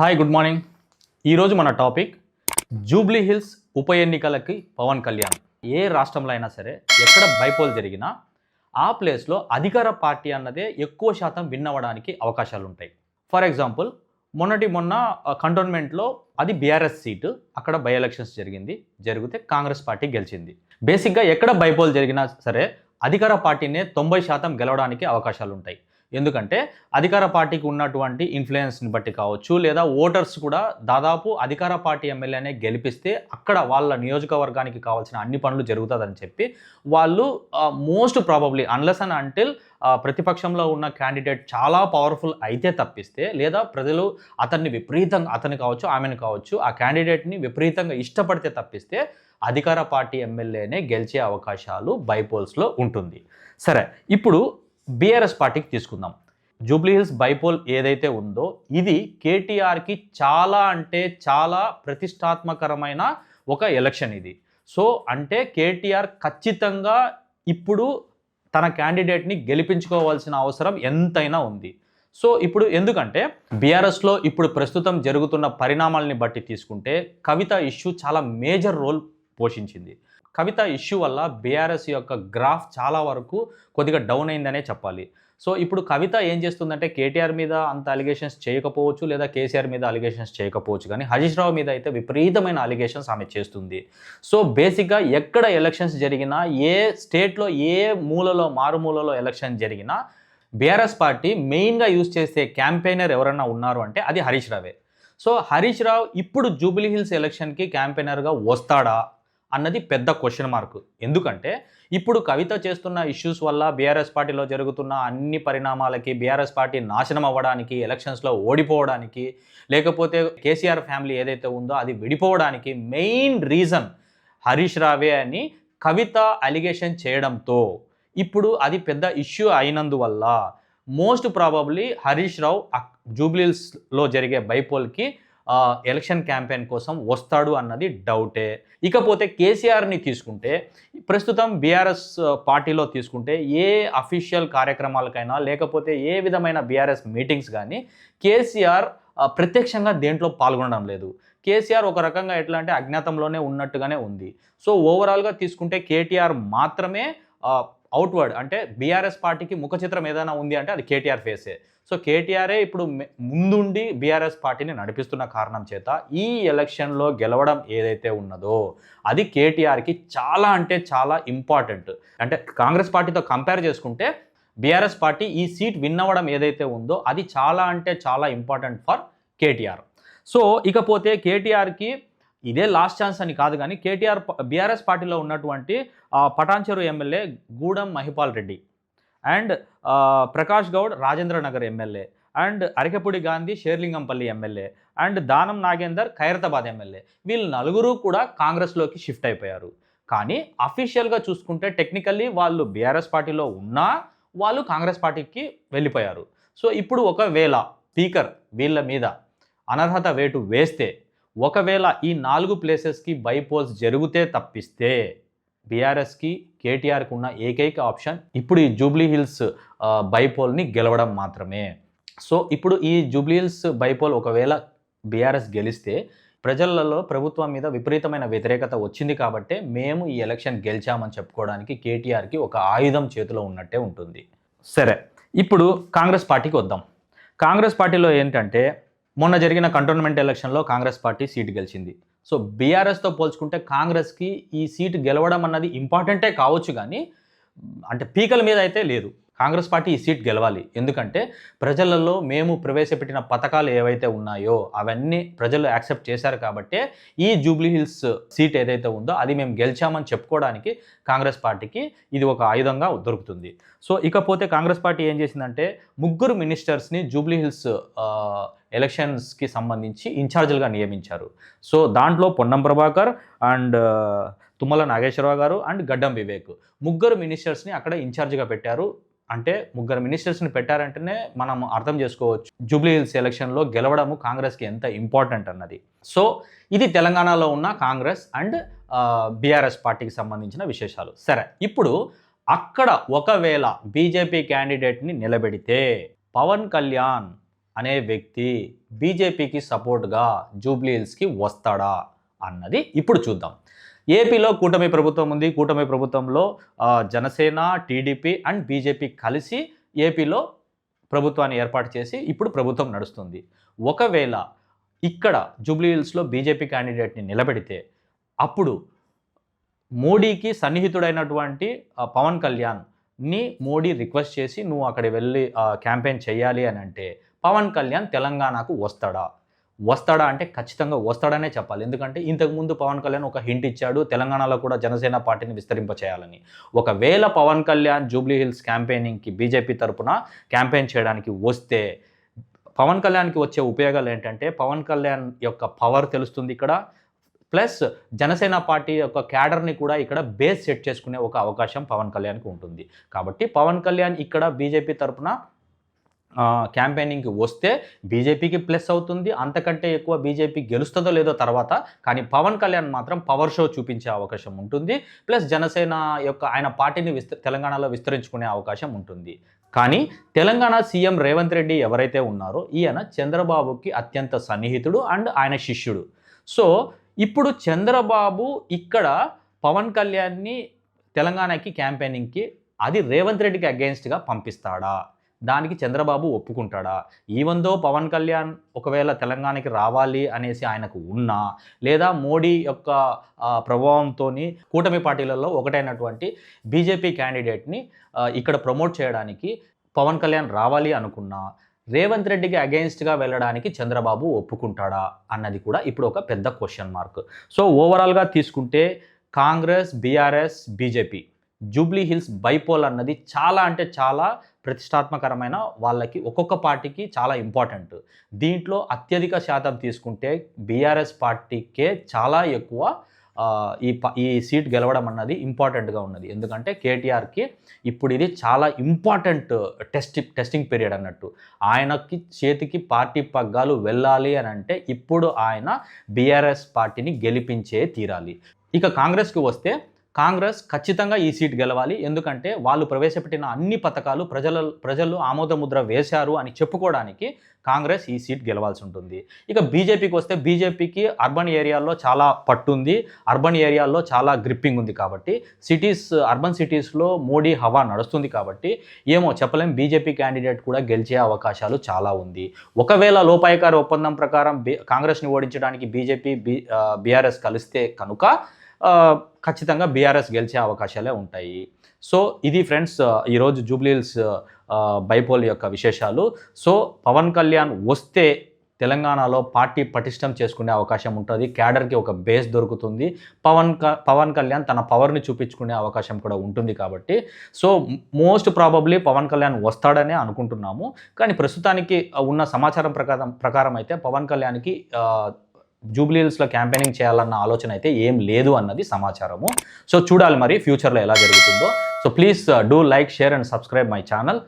Hi good morning ఈరోజు మన topic Jubilee hills ఉప ఎన్నికలకి పవన్ కళ్యాణ్. ఏ రాష్ట్రంలో అయినా సరే ఎక్కడ బైపోల్ జరిగినా ఆ ప్లేస్లో అధికార పార్టీ అన్నదే ఎక్కువ శాతం విన్ అవ్వడానికి అవకాశాలు ఉంటాయి. ఫర్ ఎగ్జాంపుల్ మొన్నటి మొన్న కంటోన్మెంట్లో అది బీఆర్ఎస్ సీటు అక్కడ బై ఎలక్షన్స్ జరిగింది. జరిగితే కాంగ్రెస్ పార్టీ గెలిచింది. బేసిక్గా ఎక్కడ బైపోల్ జరిగినా సరే అధికార పార్టీనే తొంభై శాతం గెలవడానికి అవకాశాలు ఉంటాయి. ఎందుకంటే అధికార పార్టీకి ఉన్నటువంటి ఇన్ఫ్లుయెన్స్ని బట్టి కావచ్చు లేదా ఓటర్స్ కూడా దాదాపు అధికార పార్టీ ఎమ్మెల్యేనే గెలిపిస్తే అక్కడ వాళ్ళ నియోజకవర్గానికి కావాల్సిన అన్ని పనులు జరుగుతుందని చెప్పి వాళ్ళు most probably unless and until ప్రతిపక్షంలో ఉన్న క్యాండిడేట్ చాలా పవర్ఫుల్ అయితే తప్పిస్తే లేదా ప్రజలు అతన్ని విపరీతంగా అతని కావచ్చు ఆమెను కావచ్చు ఆ క్యాండిడేట్ని విపరీతంగా ఇష్టపడితే తప్పిస్తే అధికార పార్టీ ఎమ్మెల్యేనే గెలిచే అవకాశాలు బైపోల్స్లో ఉంటుంది. సరే ఇప్పుడు బీఆర్ఎస్ పార్టీకి తీసుకుందాం. జూబ్లీహిల్స్ బైపోల్ ఏదైతే ఉందో ఇది కేటీఆర్కి చాలా అంటే చాలా ప్రతిష్టాత్మకరమైన ఒక ఎలక్షన్ ఇది. సో అంటే కేటీఆర్ ఖచ్చితంగా ఇప్పుడు తన క్యాండిడేట్ని గెలిపించుకోవాల్సిన అవసరం ఎంతైనా ఉంది. సో ఇప్పుడు ఎందుకంటే బీఆర్ఎస్లో ఇప్పుడు ప్రస్తుతం జరుగుతున్న పరిణామాలని బట్టి తీసుకుంటే కవిత ఇష్యూ చాలా మేజర్ రోల్ పోషించింది. కవిత ఇష్యూ వల్ల బీఆర్ఎస్ యొక్క గ్రాఫ్ చాలా వరకు కొద్దిగా డౌన్ అయిందనే చెప్పాలి. సో ఇప్పుడు కవిత ఏం చేస్తుందంటే కేటీఆర్ మీద అంత అలిగేషన్స్ చేయకపోవచ్చు లేదా కేసీఆర్ మీద అలిగేషన్స్ చేయకపోవచ్చు. కానీ హరీష్ రావు మీద అయితే విపరీతమైన అలిగేషన్స్ ఆమె చేస్తుంది. సో బేసిక్గా ఎక్కడ ఎలక్షన్స్ జరిగినా ఏ స్టేట్లో ఏ మూలలో మారుమూలలో ఎలక్షన్ జరిగినా బీఆర్ఎస్ పార్టీ మెయిన్గా యూజ్ చేసే క్యాంపెయినర్ ఎవరన్నా ఉన్నారు అంటే అది హరీష్ రావే. సో హరీష్ రావు ఇప్పుడు జూబిలీ హిల్స్ ఎలక్షన్కి క్యాంపెయినర్గా వస్తాడా? అన్నది పెద్ద క్వశ్చన్ మార్క్ ఎందుకంటే ఇప్పుడు కవిత చేస్తున్న ఇష్యూస్ వల్ల బీఆర్ఎస్ పార్టీలో జరుగుతున్న అన్ని పరిణామాలకి బీఆర్ఎస్ పార్టీ నాశనం అవ్వడానికి ఎలక్షన్స్లో ఓడిపోవడానికి లేకపోతే కేసీఆర్ ఫ్యామిలీ ఏదైతే ఉందో అది విడిపోవడానికి మెయిన్ రీజన్ హరీష్ రావే అని కవిత అలిగేషన్ చేయడంతో ఇప్పుడు అది పెద్ద ఇష్యూ అయినందువల్ల మోస్ట్ ప్రాబబ్లీ హరీష్ రావు జూబ్లీల్స్లో జరిగే బైపోల్కి ఎలక్షన్ క్యాంపెయిన్ కోసం వస్తాడు అన్నది డౌటే. ఇకపోతే కేసీఆర్ని తీసుకుంటే ప్రస్తుతం బీఆర్ఎస్ పార్టీలో తీసుకుంటే ఏ అఫీషియల్ కార్యక్రమాలకైనా లేకపోతే ఏ విధమైన బీఆర్ఎస్ మీటింగ్స్ కానీ కేసీఆర్ ప్రత్యక్షంగా దేంట్లో పాల్గొనడం లేదు. కేసీఆర్ ఒక రకంగా ఎట్లా అంటే అజ్ఞాతంలోనే ఉన్నట్టుగానే ఉంది. సో ఓవరాల్గా తీసుకుంటే కేటీఆర్ మాత్రమే అవుట్వర్డ్ అంటే బీఆర్ఎస్ పార్టీకి ముఖ చిత్రం ఏదైనా ఉంది అంటే అది కేటీఆర్ ఫేసే సో కేటీఆరే ఇప్పుడు ముందుండి బీఆర్ఎస్ పార్టీని నడిపిస్తున్న కారణం చేత ఈ ఎలక్షన్లో గెలవడం ఏదైతే ఉన్నదో అది కేటీఆర్కి చాలా అంటే చాలా ఇంపార్టెంట్ అంటే కాంగ్రెస్ పార్టీతో కంపేర్ చేసుకుంటే బీఆర్ఎస్ పార్టీ ఈ సీట్ విన్ అవ్వడం ఏదైతే ఉందో అది చాలా అంటే చాలా ఇంపార్టెంట్ ఫర్ కేటీఆర్. సో ఇకపోతే కేటీఆర్కి ఇదే లాస్ట్ ఛాన్స్ అని కాదు కానీ కేటీఆర్ బీఆర్ఎస్ పార్టీలో ఉన్నటువంటి Patancheru MLA Gudem Mahipal Reddy. And Prakash Goud Rajendra Nagar MLA. And Arikapudi Gandhi Serilingampally MLA. And Danam Nagender Khairatabad MLA. వీళ్ళు నలుగురు కూడా కాంగ్రెస్లోకి షిఫ్ట్ అయిపోయారు. కానీ అఫీషియల్గా చూసుకుంటే టెక్నికల్లీ వాళ్ళు బీఆర్ఎస్ పార్టీలో ఉన్నా వాళ్ళు కాంగ్రెస్ పార్టీకి వెళ్ళిపోయారు. సో ఇప్పుడు ఒకవేళ స్పీకర్ వీళ్ళ మీద అనర్హత వేటు వేస్తే ఒకవేళ ఈ నాలుగు ప్లేసెస్కి బైపోల్స్ జరిగితే తప్పిస్తే బీఆర్ఎస్కి కేటీఆర్కి ఉన్న ఏకైక ఆప్షన్ ఇప్పుడు ఈ జూబ్లీ హిల్స్ బైపోల్ని గెలవడం మాత్రమే. సో ఇప్పుడు ఈ జూబ్లీ హిల్స్ బైపోల్ ఒకవేళ బీఆర్ఎస్ గెలిస్తే ప్రజలలో ప్రభుత్వం మీద విపరీతమైన వ్యతిరేకత వచ్చింది కాబట్టే మేము ఈ ఎలక్షన్ గెలిచామని చెప్పుకోవడానికి కేటీఆర్కి ఒక ఆయుధం చేతిలో ఉన్నట్టే ఉంటుంది. సరే ఇప్పుడు కాంగ్రెస్ పార్టీకి వద్దాం. కాంగ్రెస్ పార్టీలో ఏంటంటే మొన్న జరిగిన కంటోన్మెంట్ ఎలక్షన్లో కాంగ్రెస్ పార్టీ సీటు గెలిచింది. సో బీఆర్ఎస్తో పోల్చుకుంటే కాంగ్రెస్కి ఈ సీటు గెలవడం అన్నది ఇంపార్టెంటే కావచ్చు కానీ అంటే పీకల మీద అయితే లేదు. కాంగ్రెస్ పార్టీ ఈ సీట్ గెలవాలి. ఎందుకంటే ప్రజలలో మేము ప్రవేశపెట్టిన పథకాలు ఏవైతే ఉన్నాయో అవన్నీ ప్రజలు యాక్సెప్ట్ చేశారు కాబట్టే ఈ జూబ్లీ హిల్స్ సీట్ ఏదైతే ఉందో అది మేము గెలిచామని చెప్పుకోవడానికి కాంగ్రెస్ పార్టీకి ఇది ఒక ఆయుధంగా దొరుకుతుంది. సో ఇకపోతే కాంగ్రెస్ పార్టీ ఏం చేసిందంటే ముగ్గురు మినిస్టర్స్ని జూబ్లీ హిల్స్ ఎలక్షన్స్కి సంబంధించి ఇన్ఛార్జీలుగా నియమించారు. సో దాంట్లో పొన్నం ప్రభాకర్ అండ్ తుమ్మల నాగేశ్వరరావు గారు అండ్ గడ్డం వివేక్. ముగ్గురు మినిస్టర్స్ని అక్కడ ఇన్ఛార్జిగా పెట్టారు. అంటే ముగ్గురు మినిస్టర్స్ని పెట్టారంటేనే మనం అర్థం చేసుకోవచ్చు. జూబ్లీ హిల్స్ ఎలక్షన్లో గెలవడము కాంగ్రెస్కి ఎంత ఇంపార్టెంట్ అన్నది. సో ఇది తెలంగాణలో ఉన్న కాంగ్రెస్ అండ్ బీఆర్ఎస్ పార్టీకి సంబంధించిన విశేషాలు. సరే ఇప్పుడు అక్కడ ఒకవేళ బీజేపీ క్యాండిడేట్ని నిలబెడితే పవన్ కళ్యాణ్ అనే వ్యక్తి బీజేపీకి సపోర్ట్గా జూబ్లీహిల్స్కి వస్తాడా అన్నది ఇప్పుడు చూద్దాం. ఏపీలో కూటమి ప్రభుత్వం ఉంది. కూటమి ప్రభుత్వంలో జనసేన టీడీపీ అండ్ బీజేపీ కలిసి ఏపీలో ప్రభుత్వాన్ని ఏర్పాటు చేసి ఇప్పుడు ప్రభుత్వం నడుస్తుంది. ఒకవేళ ఇక్కడ జూబ్లీహిల్స్లో బీజేపీ క్యాండిడేట్ని నిలబెడితే అప్పుడు మోడీకి సన్నిహితుడైనటువంటి పవన్ పవన్ కళ్యాణ్ని మోడీ రిక్వెస్ట్ చేసి నువ్వు అక్కడ వెళ్ళి క్యాంపెయిన్ చేయాలి అని అంటే పవన్ కళ్యాణ్ తెలంగాణకు వస్తాడా? వస్తాడా అంటే ఖచ్చితంగా వస్తాడనే చెప్పాలి. ఎందుకంటే ఇంతకుముందు పవన్ కళ్యాణ్ ఒక హింట్ ఇచ్చాడు తెలంగాణలో కూడా జనసేన పార్టీని విస్తరింప చేయాలని ఒకవేళ పవన్ కళ్యాణ్ జూబ్లీ హిల్స్ క్యాంపెయినింగ్కి బీజేపీ తరపున క్యాంపెయిన్ చేయడానికి వస్తే పవన్ కళ్యాణ్కి వచ్చే ఉపయోగాలు ఏంటంటే పవన్ కళ్యాణ్ యొక్క పవర్ తెలుస్తుంది ఇక్కడ ప్లస్ జనసేన పార్టీ యొక్క క్యాడర్ని కూడా ఇక్కడ బేస్ సెట్ చేసుకునే ఒక అవకాశం పవన్ కళ్యాణ్కి ఉంటుంది. కాబట్టి పవన్ కళ్యాణ్ ఇక్కడ బీజేపీ తరపున క్యాంపెయినింగ్కి వస్తే బీజేపీకి ప్లస్ అవుతుంది. అంతకంటే ఎక్కువ బీజేపీ గెలుస్తుందో లేదో తర్వాత కానీ పవన్ కళ్యాణ్ మాత్రం పవర్ షో చూపించే అవకాశం ఉంటుంది. ప్లస్ జనసేన యొక్క ఆయన పార్టీని విస్త తెలంగాణలో విస్తరించుకునే అవకాశం ఉంటుంది. కానీ తెలంగాణ సీఎం రేవంత్ రెడ్డి ఎవరైతే ఉన్నారో ఈయన చంద్రబాబుకి అత్యంత సన్నిహితుడు అండ్ ఆయన శిష్యుడు. సో ఇప్పుడు చంద్రబాబు ఇక్కడ పవన్ కళ్యాణ్ని తెలంగాణకి క్యాంపెయినింగ్కి అది రేవంత్ రెడ్డికి అగెయిన్స్ట్గా పంపిస్తాడా? దానికి చంద్రబాబు ఒప్పుకుంటాడా? ఈవెందో పవన్ కళ్యాణ్ ఒకవేళ తెలంగాణకి రావాలి అనేసి ఆయనకు ఉన్నా లేదా మోడీ యొక్క ప్రభావంతో కూటమి పార్టీలలో ఒకటైనటువంటి బీజేపీ క్యాండిడేట్ని ఇక్కడ ప్రమోట్ చేయడానికి పవన్ కళ్యాణ్ రావాలి అనుకున్నా రేవంత్ రెడ్డికి అగెయిన్స్ట్గా వెళ్ళడానికి చంద్రబాబు ఒప్పుకుంటాడా? అన్నది కూడా ఇప్పుడు ఒక పెద్ద క్వశ్చన్ మార్క్. సో ఓవరాల్గా తీసుకుంటే Congress BRS BJP Jubilee Hills bypoll అన్నది చాలా అంటే చాలా ప్రతిష్టాత్మకరమైన వాళ్ళకి ఒక్కొక్క పార్టీకి చాలా ఇంపార్టెంట్. దీంట్లో అత్యధిక శాతం తీసుకుంటే బీఆర్ఎస్ పార్టీకే చాలా ఎక్కువ ఈ ప- ఈ సీట్ గెలవడం అన్నది ఇంపార్టెంట్గా ఉన్నది. ఎందుకంటే కేటీఆర్కి ఇప్పుడు ఇది చాలా ఇంపార్టెంట్ టెస్ట్ టెస్టింగ్ పీరియడ్ అన్నట్టు. ఆయనకి చేతికి పార్టీ పగ్గాలు వెళ్ళాలి అని అంటే ఇప్పుడు ఆయన బీఆర్ఎస్ పార్టీని గెలిపించే తీరాలి. ఇక కాంగ్రెస్కి వస్తే కాంగ్రెస్ ఖచ్చితంగా ఈ సీట్ గెలవాలి. ఎందుకంటే వాళ్ళు ప్రవేశపెట్టిన అన్ని పథకాలు ప్రజల ప్రజలు ఆమోదముద్ర వేశారు అని చెప్పుకోవడానికి కాంగ్రెస్ ఈ సీట్ గెలవాల్సి ఉంటుంది. ఇక బీజేపీకి వస్తే బీజేపీకి అర్బన్ ఏరియాల్లో చాలా పట్టుంది. అర్బన్ ఏరియాల్లో చాలా గ్రిప్పింగ్ ఉంది కాబట్టి సిటీస్ అర్బన్ సిటీస్లో మోడీ హవా నడుస్తుంది కాబట్టి ఏమో చెప్పలేం బీజేపీ క్యాండిడేట్ కూడా గెలిచే అవకాశాలు చాలా ఉంది. ఒకవేళ లోపాయకారి ఒప్పందం ప్రకారం బీ కాంగ్రెస్ని ఓడించడానికి బీజేపీ బీ బీఆర్ఎస్ కలిస్తే కనుక ఖచ్చితంగా బీఆర్ఎస్ గెలిచే అవకాశాలే ఉంటాయి. సో ఇది ఫ్రెండ్స్ ఈరోజు జూబ్లీహిల్స్ బైపోల్ యొక్క విశేషాలు. సో పవన్ కళ్యాణ్ వస్తే తెలంగాణలో పార్టీ పటిష్టం చేసుకునే అవకాశం ఉంటుంది. క్యాడర్కి ఒక బేస్ దొరుకుతుంది. పవన్ క పవన్ కళ్యాణ్ తన పవర్ని చూపించుకునే అవకాశం కూడా ఉంటుంది కాబట్టి. So most probably Pawan Kalyan వస్తాడనే అనుకుంటున్నాము. కానీ ప్రస్తుతానికి ఉన్న సమాచారం ప్రకారం ప్రకారం అయితే పవన్ కళ్యాణ్కి జూబ్లీహిల్స్లో క్యాంపెయినింగ్ చేయాలన్న ఆలోచన అయితే ఏం లేదు అన్నది సమాచారము. సో చూడాలి మరి ఫ్యూచర్లో ఎలా జరుగుతుందో. So please do like share and subscribe my channel